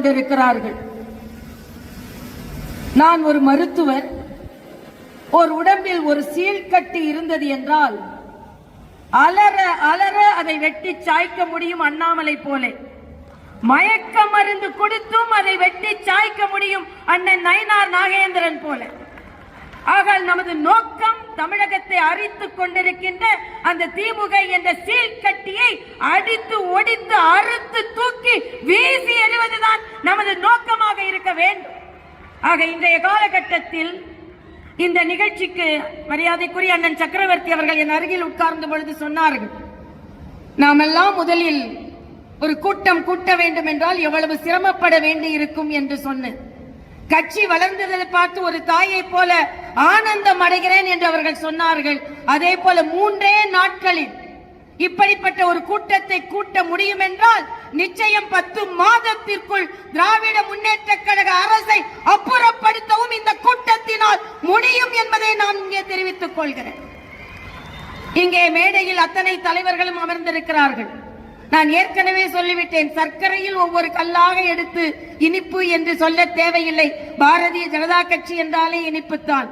கொண்டிருக்கிறார்கள். நான் ஒரு மருத்துவர். ஒரு உடம்பில் ஒரு சீழ்கட்டி இருந்தது என்றால் அலற அலற அதை வெட்டி சாய்க்க முடியும் அண்ணாமலை போல. மயக்க மருந்து கொடுத்தும் அதை வெட்டி சாய்க்க முடியும் அண்ணன் நயினார் நாகேந்திரன் போல. ஆகால் நமது நோக்கம் தமிழகத்தை அரித்துக் கொண்டிருக்கின்ற அந்த திமுக என்ற சீல் அடித்து ஒடித்து அறுத்து தூக்கி வீசி எறிவதுதான் நமது நோக்கமாக இருக்க வேண்டும். ஆக இன்றைய காலகட்டத்தில் இந்த நிகழ்ச்சிக்கு மரியாதைக்குரிய அண்ணன் சக்கரவர்த்தி அவர்கள் என் அருகில் உட்கார்ந்த பொழுது சொன்னார்கள் நாமெல்லாம் முதலில் ஒரு கூட்டம் கூட்ட வேண்டும் என்றால் எவ்வளவு சிரமப்பட வேண்டி இருக்கும் என்று சொன்னேன். கட்சி வளர்ந்ததை பார்த்து ஒரு தாயை போல ஆனந்தம் அடைகிறேன் என்று அவர்கள் சொன்னார்கள். அதே போல மூன்றே நாட்களில் இப்படிப்பட்ட ஒரு கூட்டத்தை கூட்ட முடியும் என்றால் நிச்சயம் பத்து மாதத்திற்குள் திராவிட முன்னேற்ற கழக அரசை அப்புறப்படுத்தவும் இந்த கூட்டத்தினால் முடியும் என்பதை நான் இங்கே தெரிவித்துக் கொள்கிறேன். இங்கே மேடையில் அத்தனை தலைவர்களும் அமர்ந்திருக்கிறார்கள். நான் ஏற்கனவே சொல்லிவிட்டேன் சர்க்கரையில் ஒவ்வொரு கல்லாக எடுத்து இனிப்பு என்று சொல்ல தேவையில்லை. பாரதிய ஜனதா கட்சி என்றாலே இனிப்புத்தான்.